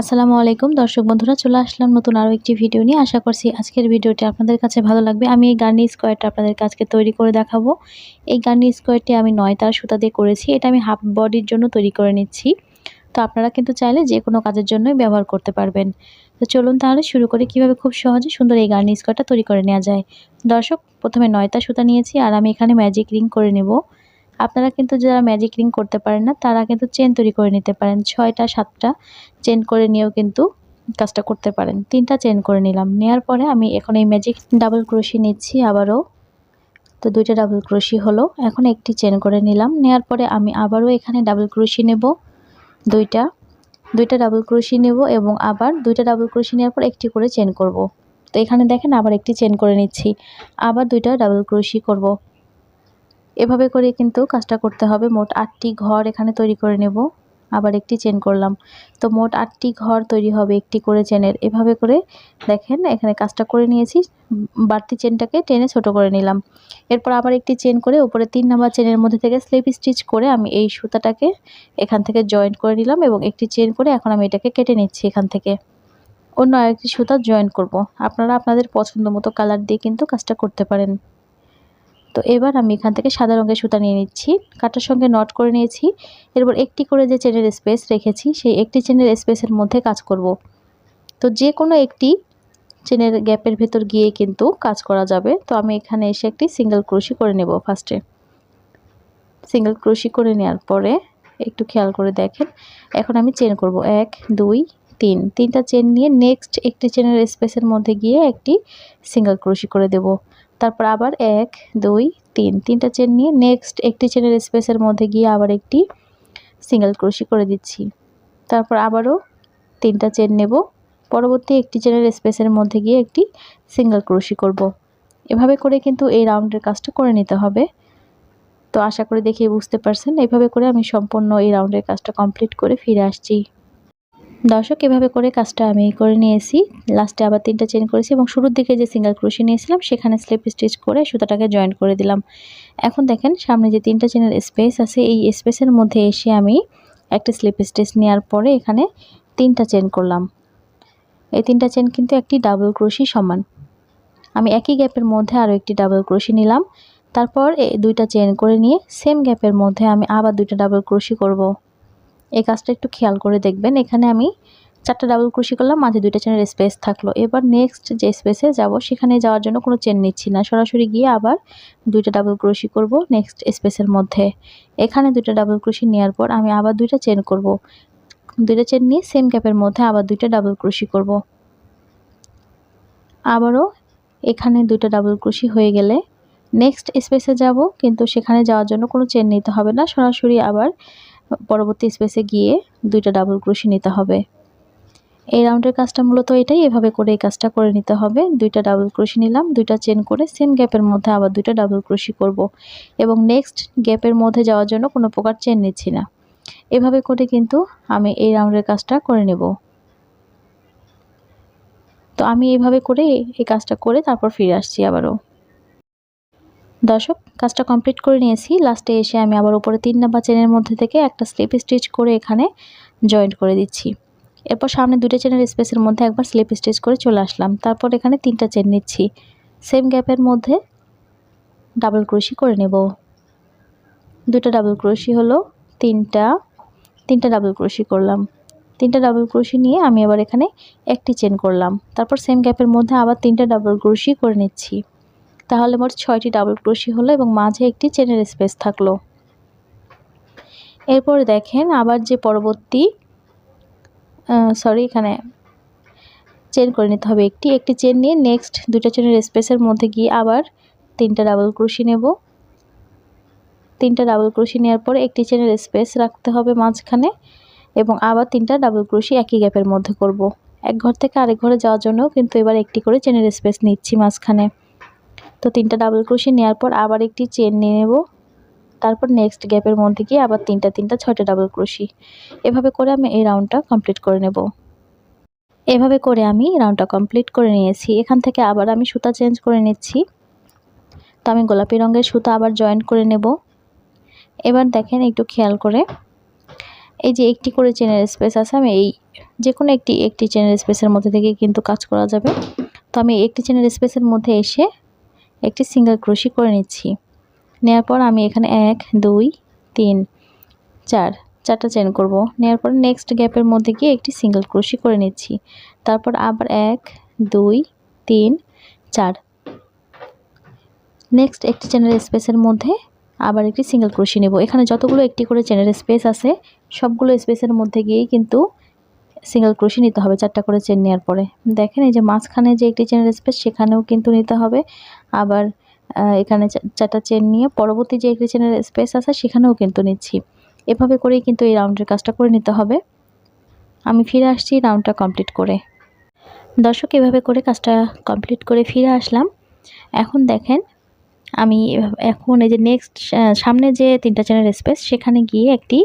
আসসালামু আলাইকুম। দর্শক বন্ধুরা, চলে আসলাম নতুন আরও একটি ভিডিও নিয়ে। আশা করছি আজকের ভিডিওটি আপনাদের কাছে ভালো লাগবে। আমি এই গার্নি স্কোয়ারটা আপনাদের কাছকে তৈরি করে দেখাবো। এই গার্নি স্কোয়ারটি আমি নয় তার সুতা দিয়ে করেছি। এটা আমি হাফ বডির জন্য তৈরি করে নিচ্ছি। তো আপনারা কিন্তু চাইলে যে কোনো কাজের জন্যই ব্যবহার করতে পারবেন। তো চলুন তাহলে শুরু করে। কীভাবে খুব সহজে সুন্দর এই গার্নি স্কোয়ারটা তৈরি করে নেওয়া যায়। দর্শক, প্রথমে নয়তা সুতা নিয়েছি আর আমি এখানে ম্যাজিক রিং করে নেব। আপনারা কিন্তু যারা ম্যাজিক রিং করতে পারেন না, তারা কিন্তু চেন তৈরি করে নিতে পারেন। ছয়টা, সাতটা চেন করে নিয়েও কিন্তু কাজটা করতে পারেন। তিনটা চেন করে নিলাম। নেওয়ার পরে আমি এখন এই ম্যাজিক ডাবল ক্রোশি নিচ্ছি আবারও। তো দুইটা ডাবল ক্রোশি হলো। এখন একটি চেন করে নিলাম। নেওয়ার পরে আমি আবারও এখানে ডাবল ক্রোশি নেব। দুইটা দুইটা ডাবল ক্রোশি নেব এবং আবার দুইটা ডাবল ক্রোশি নেওয়ার পর একটি করে চেন করব। তো এখানে দেখেন আবার একটি চেন করে নিচ্ছি। আবার দুইটা ডাবল ক্রোশি করব। এভাবে করে কিন্তু কাজটা করতে হবে। মোট আটটি ঘর এখানে তৈরি করে নেব। আবার একটি চেন করলাম। তো মোট আটটি ঘর তৈরি হবে একটি করে চেনের। এভাবে করে দেখেন, এখানে কাজটা করে নিয়েছি। বাড়তি চেনটাকে টেনে ছোট করে নিলাম। এরপর আবার একটি চেন করে উপরে তিন নাম্বার চেনের মধ্যে থেকে স্লিপ স্টিচ করে আমি এই সুতাটাকে এখান থেকে জয়েন্ট করে নিলাম এবং একটি চেন করে এখন আমি এটাকে কেটে নিচ্ছি এখান থেকে। অন্য আরেকটি সুতা জয়েন করব। আপনারা আপনাদের পছন্দ মতো কালার দিয়ে কিন্তু কাজটা করতে পারেন। তো এবার আমি এখান থেকে সাদা রঙের সুতা নিয়ে নিচ্ছি। কাটার সঙ্গে নট করে নিয়েছি। এরপর একটি করে যে চেনের স্পেস রেখেছি, সেই একটি চেনের স্পেসের মধ্যে কাজ করব। তো যে কোনো একটি চেনের গ্যাপের ভেতর গিয়ে কিন্তু কাজ করা যাবে। তো আমি এখানে এসে একটি সিঙ্গেল ক্রোশি করে নেব ফার্স্টে সিঙ্গেল ক্রোশি করে নেওয়ার পরে একটু খেয়াল করে দেখেন। এখন আমি চেন করব। এক, দুই, তিন। তিনটা চেন নিয়ে নেক্সট একটি চেনের স্পেসের মধ্যে গিয়ে একটি সিঙ্গেল ক্রোশি করে দেব। তারপর আবার এক, দুই, তিন, তিনটা চেন নিয়ে নেক্সট একটি চেনের স্পেসের মধ্যে গিয়ে আবার একটি সিঙ্গেল ক্রোশি করে দিচ্ছি। তারপর আবারও তিনটা চেন নেব। পরবর্তী একটি চেনের স্পেসের মধ্যে গিয়ে একটি সিঙ্গেল ক্রোশি করব। এভাবে করে কিন্তু এই রাউন্ডের কাজটা করে নিতে হবে। তো আশা করি দেখে বুঝতে পারছেন। এভাবে করে আমি সম্পূর্ণ এই রাউন্ডের কাজটা কমপ্লিট করে ফিরে আসছি। দর্শক, এভাবে করে কাজটা আমি করে নিয়েছি। লাস্টে আবার তিনটা চেন করেছি এবং শুরুর দিকে যে সিঙ্গেল ক্রোশি নিয়েছিলাম, সেখানে স্লিপ স্টিচ করে সুতাটাকে জয়েন করে দিলাম। এখন দেখেন, সামনে যে তিনটা চেনের স্পেস আছে, এই স্পেসের মধ্যে এসে আমি একটা স্লিপ স্টিচ নেওয়ার পরে এখানে তিনটা চেন করলাম। এই তিনটা চেন কিন্তু একটি ডাবল ক্রোশি সমান। আমি একই গ্যাপের মধ্যে আরও একটি ডাবল ক্রোশি নিলাম। তারপর এই দুইটা চেন করে নিয়ে সেম গ্যাপের মধ্যে আমি আবার দুইটা ডাবল ক্রোশি করব। এই কাজটা একটু খেয়াল করে দেখবেন। এখানে আমি চারটা ডাবল ক্রুশি করলাম, মাঝে দুইটা চেনের স্পেস থাকল। এবার নেক্সট যে স্পেসে যাব, সেখানে যাওয়ার জন্য কোনো চেন নিচ্ছি না। সরাসরি গিয়ে আবার দুইটা ডাবল ক্রুশি করব নেক্সট স্পেসের মধ্যে। এখানে দুইটা ডাবল ক্রুশি নেওয়ার পর আমি আবার দুইটা চেন করব। দুইটা চেন নিয়ে সেম ক্যাপের মধ্যে আবার দুইটা ডাবল ক্রুশি করব। আবারও এখানে দুইটা ডাবল ক্রুশি হয়ে গেলে নেক্সট স্পেসে যাব, কিন্তু সেখানে যাওয়ার জন্য কোনো চেন নিতে হবে না। সরাসরি আবার পরবর্তী স্পেসে গিয়ে দুইটা ডাবল ক্রোশি নিতে হবে। এই রাউন্ডের কাজটা মূলত এটাই, এভাবে করে এই কাজটা করে নিতে হবে। দুইটা ডাবল ক্রোশি নিলাম, দুইটা চেন করে সেম গ্যাপের মধ্যে আবার দুইটা ডাবল ক্রোশি করব। এবং নেক্সট গ্যাপের মধ্যে যাওয়ার জন্য কোনো প্রকার চেন নিচ্ছি না। এভাবে করে কিন্তু আমি এই রাউন্ডের কাজটা করে নেব। তো আমি এইভাবে করে এই কাজটা করে তারপর ফিরে আসছি আবারও। দর্শক, কাজটা কমপ্লিট করে নিয়েছি। লাস্টে এসে আমি আবার উপরে তিন নাম্বার চেনের মধ্যে থেকে একটা স্লিপ স্টিচ করে এখানে জয়েন্ট করে দিচ্ছি। এরপর সামনে দুটো চেনের স্পেসের মধ্যে একবার স্লিপ স্টিচ করে চলে আসলাম। তারপর এখানে তিনটা চেন নিচ্ছি। সেম গ্যাপের মধ্যে ডাবল ক্রোশি করে নেব। দুটো ডাবল ক্রোশি হলো, তিনটা তিনটা ডাবল ক্রোশি করলাম। তিনটা ডাবল ক্রোশি নিয়ে আমি আবার এখানে একটি চেন করলাম। তারপর সেম গ্যাপের মধ্যে আবার তিনটা ডাবল ক্রোশি করে নিচ্ছি। তাহলে মোট ছয়টি ডাবল ক্রোশি হলো এবং মাঝে একটি চেনের স্পেস থাকল। এরপর দেখেন আবার যে পরবর্তী সরি এখানে চেন করে নিতে হবে একটি। একটি চেন নিয়ে নেক্সট দুইটা চেনের স্পেসের মধ্যে গিয়ে আবার তিনটা ডাবল ক্রোশি নেব। তিনটা ডাবল ক্রোশি নেওয়ার পরে একটি চেনের স্পেস রাখতে হবে মাঝখানে এবং আবার তিনটা ডাবল ক্রোশি একই গ্যাপের মধ্যে করব। এক ঘর থেকে আরেক ঘরে যাওয়ার জন্য কিন্তু এবার একটি করে চেনের স্পেস নিচ্ছি মাঝখানে। তো তিনটা ডাবল ক্রোশি নেওয়ার পর আবার একটি চেন নিয়ে নেব। তারপর নেক্সট গ্যাপের মধ্যে গিয়ে আবার তিনটা তিনটা, ছয়টা ডাবল ক্রোশি এভাবে করে আমি এই রাউন্ডটা কমপ্লিট করে নেব। এভাবে করে আমি রাউন্ডটা কমপ্লিট করে নিয়েছি। এখান থেকে আবার আমি সুতা চেঞ্জ করে নিচ্ছি। তো আমি গোলাপি রঙের সুতা আবার জয়েন করে নেব। এবার দেখেন একটু খেয়াল করে। এই যে একটি করে চেনের স্পেস আছে, আমি এই যে কোনো একটি একটি চেনের স্পেসের মধ্যে থেকে কিন্তু কাজ করা যাবে। তো আমি একটি চেনের স্পেসের মধ্যে এসে একটি সিঙ্গেল ক্রোশি করে নিচ্ছি। নেওয়ার পর আমি এখানে এক, দুই, তিন, চার, চারটা চেন করব। নেওয়ার পর নেক্সট গ্যাপের মধ্যে গিয়ে একটি সিঙ্গেল ক্রোশি করে নিচ্ছি। তারপর আবার এক, দুই, তিন, চার। নেক্সট একটি চেনের স্পেসের মধ্যে আবার একটি সিঙ্গেল ক্রোশি নেব। এখানে যতগুলো একটি করে চেনের স্পেস আছে, সবগুলো স্পেসের মধ্যে গিয়েই কিন্তু সিঙ্গেল ক্রোশি নিতে হবে, চারটা করে চেন নেওয়ার পরে। দেখেন এই যে মাঝখানে যে একটি চেনের স্পেস সেখানেও কিন্তু নিতে হবে। আবার এখানে চারটা চেন নিয়ে পরবর্তী যে একটি চেনের স্পেস আছে, সেখানেও কিন্তু নিচ্ছি। এভাবে করেই কিন্তু এই রাউন্ডের কাজটা করে নিতে হবে। আমি ফিরে আসছি রাউন্ডটা কমপ্লিট করে। দর্শক, এভাবে করে কাজটা কমপ্লিট করে ফিরে আসলাম। এখন দেখেন, আমি এখন এই যে নেক্সট সামনে যে তিনটা চেনের স্পেস সেখানে গিয়ে একটি,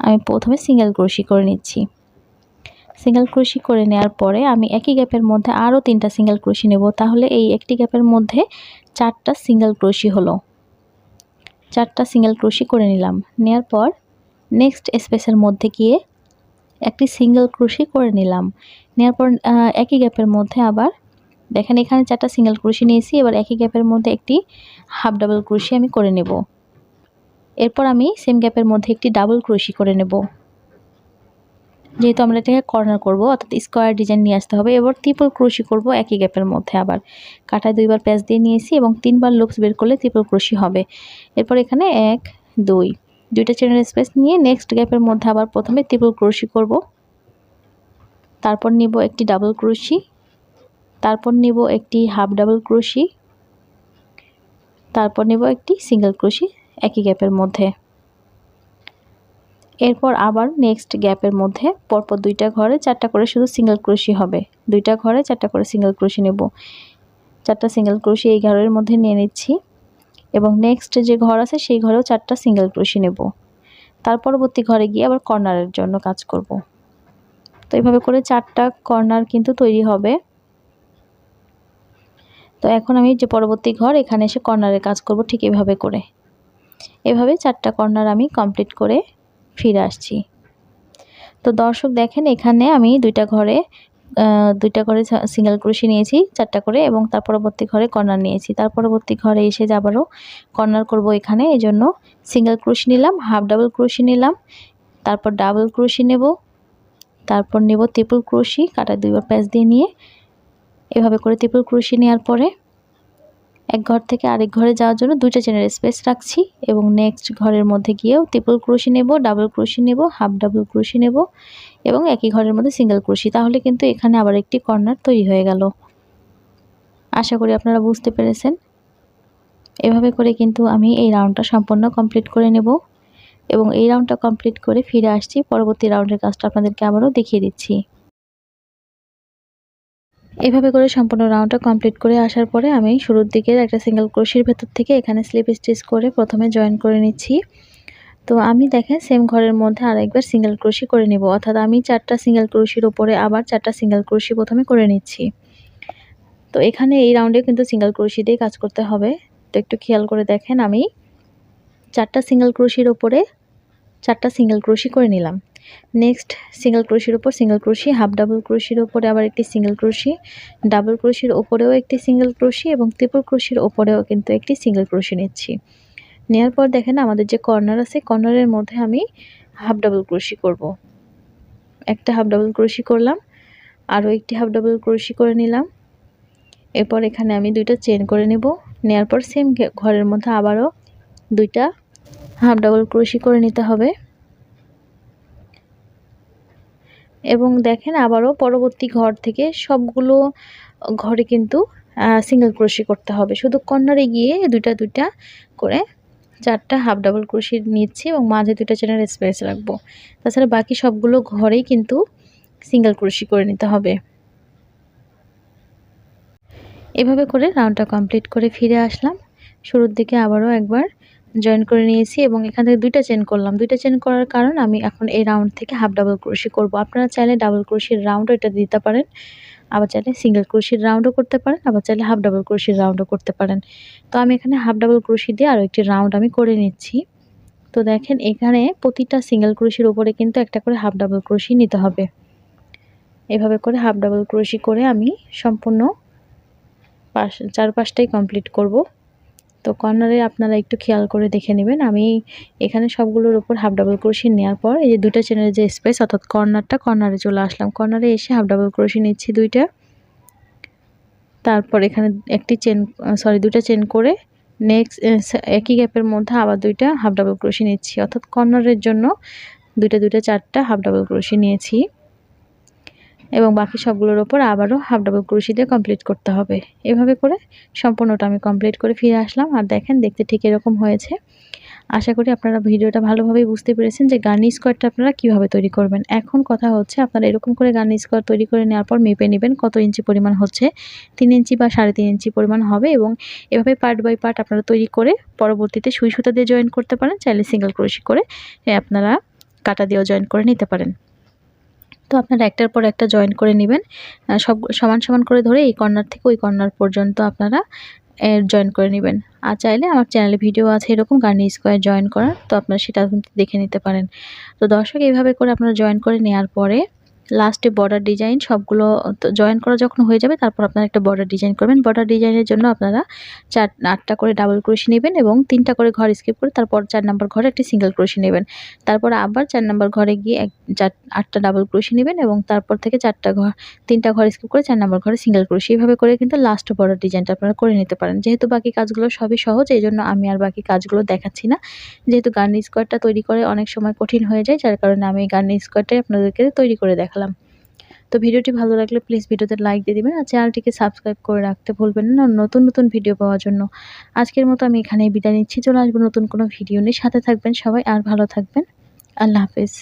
আমি প্রথমে সিঙ্গেল ক্রোশি করে নিচ্ছি। সিঙ্গেল ক্রোশি করে নেওয়ার পরে আমি একই গ্যাপের মধ্যে আরও তিনটা সিঙ্গেল ক্রোশি নেব। তাহলে এই একটি গ্যাপের মধ্যে চারটা সিঙ্গেল ক্রোশি হলো। চারটা সিঙ্গেল ক্রোশি করে নিলাম। নেওয়ার পর নেক্সট স্পেসের মধ্যে গিয়ে একটি সিঙ্গেল ক্রোশি করে নিলাম। নেওয়ার পর একই গ্যাপের মধ্যে আবার দেখেন এখানে চারটা সিঙ্গেল ক্রোশি নিয়েছি, এবার একই গ্যাপের মধ্যে একটি হাফ ডাবল ক্রোশি আমি করে নেব। এরপর আমি সেম গ্যাপের মধ্যে একটি ডাবল ক্রোশি করে নেব। যেহেতু আমরা এটাকে কর্নার করব, অর্থাৎ স্কোয়ার ডিজাইন নিয়ে আসতে হবে। এবার ত্রিপল ক্রোশি করব একই গ্যাপের মধ্যে আবার। কাটায় দুইবার প্যাচ দিয়ে নিয়েছি এবং তিনবার লুকস বের করলে ত্রিপল ক্রোশি হবে। এরপর এখানে এক, দুই। দুইটা চেনের স্পেস নিয়ে নেক্সট গ্যাপের মধ্যে আবার প্রথমে ত্রিপল ক্রোশি করব। তারপর নিব একটি ডাবল ক্রোশি তারপর নিব একটি হাফ ডাবল ক্রোশি তারপর নিব একটি সিঙ্গেল ক্রোশি একই গ্যাপের মধ্যে। এরপর আবার নেক্সট গ্যাপের মধ্যে পরপর দুইটা ঘরে চারটা করে শুধু সিঙ্গেল ক্রোশি হবে। দুইটা ঘরে চারটা করে সিঙ্গেল ক্রোশি নেব। চারটা সিঙ্গেল ক্রোশি এই ঘরের মধ্যে নিয়ে নিচ্ছি এবং নেক্সট যে ঘর আছে সেই ঘরেও চারটা সিঙ্গেল ক্রোশি নেব। তার পরবর্তী ঘরে গিয়ে আবার কর্নারের জন্য কাজ করব। তো এইভাবে করে চারটা কর্নার কিন্তু তৈরি হবে। তো এখন আমি যে পরবর্তী ঘর, এখানে এসে কর্নারের কাজ করব ঠিক এভাবে করে। এভাবে চারটা কর্নার আমি কমপ্লিট করে ফিরে আসছি। তো দর্শক দেখেন, এখানে আমি দুইটা ঘরে দুইটা ঘরে সিঙ্গেল ক্রুশি নিয়েছি, চারটা করে, এবং তার পরবর্তী ঘরে কর্নার নিয়েছি। তার পরবর্তী ঘরে এসে আবারও কর্নার করব এখানে এই জন্য সিঙ্গেল ক্রুশি নিলাম হাফ ডাবল ক্রুশি নিলাম, তারপর ডাবল ক্রুশি নেব, তারপর নেব ত্রিপুল ক্রুশি কাটা দুইবার প্যাচ দিয়ে নিয়ে, এভাবে করে ত্রিপুল ক্রুশি নেওয়ার পরে এক ঘর থেকে আরেক ঘরে যাওয়ার জন্য দুইটা চেনের স্পেস রাখছি এবং নেক্সট ঘরের মধ্যে গিয়েও ট্রিপল ক্রুশি নেব ডাবল ক্রুশি নেব হাফ ডাবল ক্রুশি নেব এবং একই ঘরের মধ্যে সিঙ্গেল ক্রুশি তাহলে কিন্তু এখানে আবার একটি কর্নার তৈরি হয়ে গেল। আশা করি আপনারা বুঝতে পেরেছেন। এভাবে করে কিন্তু আমি এই রাউন্ডটা সম্পূর্ণ কমপ্লিট করে নেব এবং এই রাউন্ডটা কমপ্লিট করে ফিরে আসছি। পরবর্তী রাউন্ডের কাজটা আপনাদেরকে আবারও দেখিয়ে দিচ্ছি। এভাবে করে সম্পূর্ণ রাউন্ডটা কমপ্লিট করে আসার পরে আমি শুরুর দিকে একটা সিঙ্গেল ক্রোশির ভেতর থেকে এখানে স্লিপ স্টিচ করে প্রথমে জয়েন করে নিচ্ছি। তো আমি দেখেন সেম ঘরের মধ্যে আরেকবার সিঙ্গেল ক্রোশি করে নিব। অর্থাৎ আমি চারটা সিঙ্গেল ক্রোশির ওপরে আবার চারটা সিঙ্গেল ক্রোশি প্রথমে করে নিচ্ছি। তো এখানে এই রাউন্ডে কিন্তু সিঙ্গেল ক্রোশি দিয়ে কাজ করতে হবে। তো একটু খেয়াল করে দেখেন আমি চারটা সিঙ্গেল ক্রোশির ওপরে চারটা সিঙ্গেল ক্রোশি করে নিলাম। নেক্সট সিঙ্গেল ক্রোশির উপর সিঙ্গেল ক্রোশি হাফ ডাবল ক্রোশির উপরে আবার একটি সিঙ্গেল ক্রোশি ডাবল ক্রোশির ওপরেও একটি সিঙ্গেল ক্রোশি এবং ত্রিপল ক্রোশির ওপরেও কিন্তু একটি সিঙ্গেল ক্রোশি নিচ্ছি। নেওয়ার পর দেখেন আমাদের যে কর্নার আছে কর্নারের মধ্যে আমি হাফ ডাবল ক্রোশি করব। একটা হাফ ডাবল ক্রোশি করলাম, আরও একটি হাফ ডাবল ক্রোশি করে নিলাম। এরপর এখানে আমি দুইটা চেন করে নেব। নেওয়ার পর সেম ঘরের মধ্যে আবারও দুইটা হাফ ডাবল ক্রোশি করে নিতে হবে। এবং দেখেন আবারও পরবর্তী ঘর থেকে সবগুলো ঘরে কিন্তু সিঙ্গেল ক্রোশি করতে হবে। শুধু কর্নারে গিয়ে দুইটা দুইটা করে চারটা হাফ ডাবল ক্রোশি নিচ্ছি এবং মাঝে দুইটা চেনের স্পেস রাখব। তাছাড়া বাকি সবগুলো ঘরেই কিন্তু সিঙ্গেল ক্রোশি করে নিতে হবে। এভাবে করে রাউন্ডটা কমপ্লিট করে ফিরে আসলাম। শুরুর দিকে আবারও একবার জয়েন করে নিয়েছি এবং এখান থেকে দুইটা চেন করলাম। দুইটা চেন করার কারণ আমি এখন এই রাউন্ড থেকে হাফ ডাবল ক্রোশি করব। আপনারা চাইলে ডাবল ক্রোশির রাউন্ডও এটা দিতে পারেন, আবার চাইলে সিঙ্গেল ক্রোশির রাউন্ডও করতে পারেন, আবার চাইলে হাফ ডাবল ক্রোশির রাউন্ডও করতে পারেন। তো আমি এখানে হাফ ডাবল ক্রোশি দিয়ে আরও একটি রাউন্ড আমি করে নিচ্ছি। তো দেখেন এখানে প্রতিটা সিঙ্গেল ক্রোশির উপরে কিন্তু একটা করে হাফ ডাবল ক্রোশি নিতে হবে। এভাবে করে হাফ ডাবল ক্রোশি করে আমি সম্পূর্ণ পাশ, চারপাশটাই কমপ্লিট করব। তো কর্নারে আপনারা একটু খেয়াল করে দেখে নেবেন। আমি এখানে সবগুলোর উপর হাফ ডাবল ক্রোশি নেওয়ার পর এই যে দুইটা চেনের যে স্পেস অর্থাৎ কর্নারটা কর্নারে চলে আসলাম। কর্নারে এসে হাফ ডাবল ক্রোশি নিচ্ছি দুইটা। তারপর এখানে একটি চেন সরি দুইটা চেন করে নেক্সট একই গ্যাপের মধ্যে আবার দুইটা হাফ ডাবল ক্রোশি নিচ্ছি। অর্থাৎ কর্নারের জন্য দুইটা দুইটা, চারটা হাফ ডাবল ক্রোশি নিয়েছি। এবং বাকি সবগুলোর ওপর আবারও হাফ ডাবল ক্রোশি দিয়ে কমপ্লিট করতে হবে। এভাবে করে সম্পূর্ণটা আমি কমপ্লিট করে ফিরে আসলাম। আর দেখেন, দেখতে ঠিক এরকম হয়েছে। আশা করি আপনারা ভিডিওটা ভালোভাবেই বুঝতে পেরেছেন যে গার্নি স্কোয়ারটা আপনারা কীভাবে তৈরি করবেন। এখন কথা হচ্ছে, আপনারা এরকম করে গার্নি স্কোয়ার তৈরি করে নেওয়ার পর মেপে নেবেন কত ইঞ্চি পরিমাণ হচ্ছে। তিন ইঞ্চি বা সাড়ে তিন ইঞ্চি পরিমাণ হবে এবং এভাবে পার্ট বাই পার্ট আপনারা তৈরি করে পরবর্তীতে সুই সুতা দিয়ে জয়েন করতে পারেন। চাইলে সিঙ্গেল ক্রোশি করে আপনারা কাটা দিয়েও জয়েন করে নিতে পারেন। তো আপনারা একটার পর একটা জয়েন করে নেবেন। সব সমান সমান করে ধরে এই কর্নার থেকে ওই কর্নার পর্যন্ত আপনারা জয়েন করে নেবেন। আর চাইলে আমার চ্যানেলে ভিডিও আছে এরকম গার্নি স্কোয়ার জয়েন করার, তো আপনারা সেটা দেখে নিতে পারেন। তো দর্শক, এইভাবে করে আপনারা জয়েন করে নেওয়ার পরে লাস্টে বর্ডার ডিজাইন সবগুলো জয়েন করা যখন হয়ে যাবে, তারপর আপনারা একটা বর্ডার ডিজাইন করবেন। বর্ডার ডিজাইনের জন্য আপনারা চার, আটটা করে ডাবল ক্রোশি নেবেন এবং তিনটা করে ঘর স্কিপ করে তারপর চার নাম্বার ঘরে একটি সিঙ্গেল ক্রোশি নেবেন। তারপর আবার চার নাম্বার ঘরে গিয়ে এক, চার, আটটা ডাবল ক্রোশি নেবেন এবং তারপর থেকে চারটা ঘর, তিনটা ঘর স্কিপ করে চার নাম্বার ঘরে সিঙ্গেল ক্রোশি এইভাবে করে কিন্তু লাস্ট বর্ডার ডিজাইনটা আপনারা করে নিতে পারেন। যেহেতু বাকি কাজগুলো সবই সহজ, এই জন্য আমি আর বাকি কাজগুলো দেখাচ্ছি না। যেহেতু গার্নি স্কোয়ারটা তৈরি করে অনেক সময় কঠিন হয়ে যায়, যার কারণে আমি গার্নি স্কোয়ারটাই আপনাদেরকে তৈরি করে দেখালাম। তো ভিডিওটি ভালো লাগলে প্লিজ ভিডিওতে লাইক দিয়ে দেবেন আর চ্যানেলটিকে সাবস্ক্রাইব করে রাখতে ভুলবেন না নতুন নতুন ভিডিও পাওয়ার জন্য। আজকের মতো আমি এখানেই বিদায় নিচ্ছি। চলে আসব নতুন কোনো ভিডিও নিয়ে। সাথে থাকবেন সবাই আর ভালো থাকবেন। আল্লাহ হাফিজ।